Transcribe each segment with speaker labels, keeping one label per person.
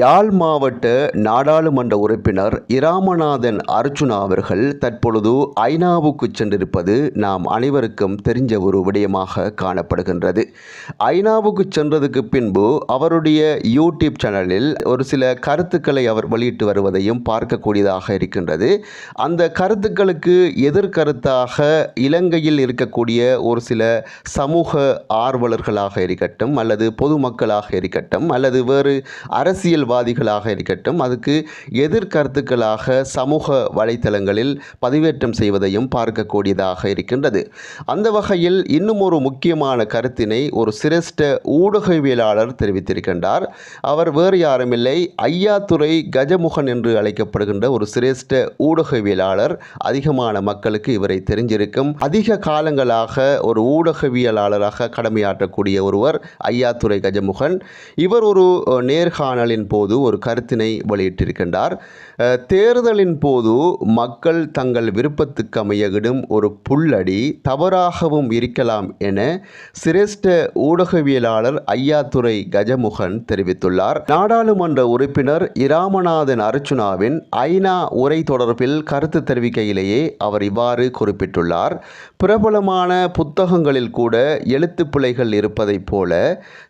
Speaker 1: யாழ் மாவட்ட நாடாளுமன்ற உறுப்பினர் இராமநாதன் அர்ச்சுனா அவர்கள் தற்பொழுது ஐநாவுக்கு சென்றிருப்பது நாம் அனைவருக்கும் தெரிஞ்ச ஒரு விடயமாக காணப்படுகின்றது. ஐநாவுக்கு சென்றதுக்கு பின்பு அவருடைய யூடியூப் சேனலில் ஒரு சில கருத்துக்களை அவர் வெளியிட்டு வருவதையும் பார்க்கக்கூடியதாக இருக்கின்றது. அந்த கருத்துக்களுக்கு எதிர்கருத்தாக இலங்கையில் இருக்கக்கூடிய ஒரு சில சமூக ஆர்வலர்களாக இருக்கட்டும் அல்லது பொதுமக்களாக இருக்கட்டும் அல்லது வேறு அரசியல் அரசியல்வாதிகளாக இருக்கட்டும் அதுக்கு எதிர்கருத்துக்களாக சமூக வலைத்தளங்களில் பதிவேற்றம் செய்வதையும் பார்க்கக்கூடியதாக இருக்கின்றது. அந்த வகையில் இன்னும் ஒரு முக்கியமான கருத்தினை ஒரு சிரேஷ்ட ஊடகவியலாளர் தெரிவித்திருக்கின்றார். அவர் வேறு யாருமில்லை ஐயாத்துறை கஜமுகன் என்று அழைக்கப்படுகின்ற ஒரு சிரேஷ்ட ஊடகவியலாளர் அதிகமான மக்களுக்கு இவரை தெரிஞ்சிருக்கும். அதிக காலங்களாக ஒரு ஊடகவியலாளராக கடமையாற்றக்கூடிய ஒருவர் ஐயாத்துறை கஜமுகன். இவர் ஒரு நேர்காணலின் போது ஒரு கருத்தினை வெளியிட்டிருக்கின்றார். தேர்தலின் போது மக்கள் தங்கள் விருப்பத்துக்கு அமையகிடும் ஒரு புல்லடி தவறாகவும் இருக்கலாம் என சிரேஷ்ட ஊடகவியலாளர் ஐயாத்துறை கஜமுகன் தெரிவித்துள்ளார். நாடாளுமன்ற உறுப்பினர் இராமநாதன் அர்ச்சுனாவின் ஐநா உரை தொடர்பில் கருத்து தெரிவிக்கையிலேயே அவர் இவ்வாறு குறிப்பிட்டுள்ளார். பிரபலமான புத்தகங்களில் கூட எழுத்துப்பிழைகள் இருப்பதைப் போல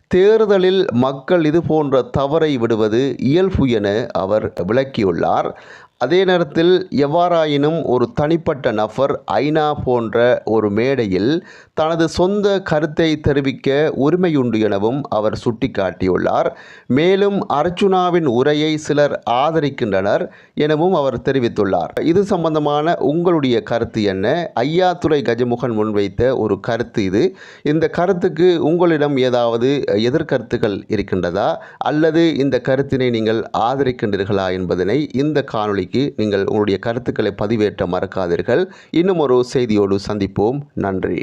Speaker 1: தேர்தலில் மக்கள் இது போன்ற தவறை விடுவது இயல்பு என அவர் விளக்கியுள்ளார். அதே நேரத்தில் எவ்வாறாயினும் ஒரு தனிப்பட்ட நபர் ஐநா போன்ற ஒரு மேடையில் தனது சொந்த கருத்தை தெரிவிக்க உரிமையுண்டு எனவும் அவர் சுட்டிக்காட்டியுள்ளார். மேலும் அர்ச்சுனாவின் உரையை சிலர் ஆதரிக்கின்றனர் எனவும் அவர் தெரிவித்துள்ளார். இது சம்பந்தமான உங்களுடைய கருத்து என்ன? ஐயாத்துறை கஜமுகன் முன்வைத்த ஒரு கருத்து இது. இந்த கருத்துக்கு உங்களிடம் ஏதாவது எதிர்கருத்துக்கள் இருக்கின்றதா? அல்லது இந்த கருத்தினை நீங்கள் ஆதரிக்கின்றீர்களா என்பதனை இந்த காணொளிக்கு நீங்கள் உங்களுடைய கருத்துக்களை பதிவேற்ற மறக்காதீர்கள். இன்னும் ஒரு செய்தியோடு சந்திப்போம். நன்றி.